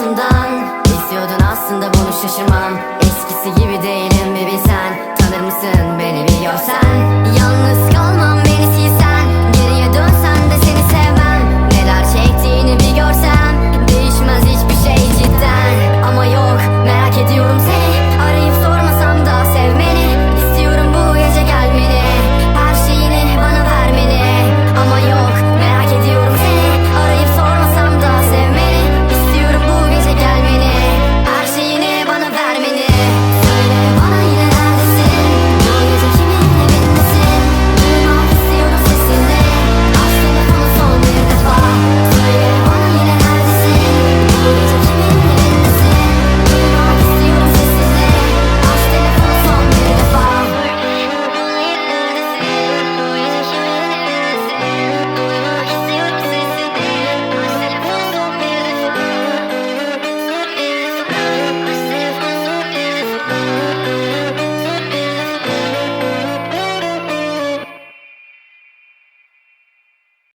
altından İstiyordun aslında bunu şaşırmam.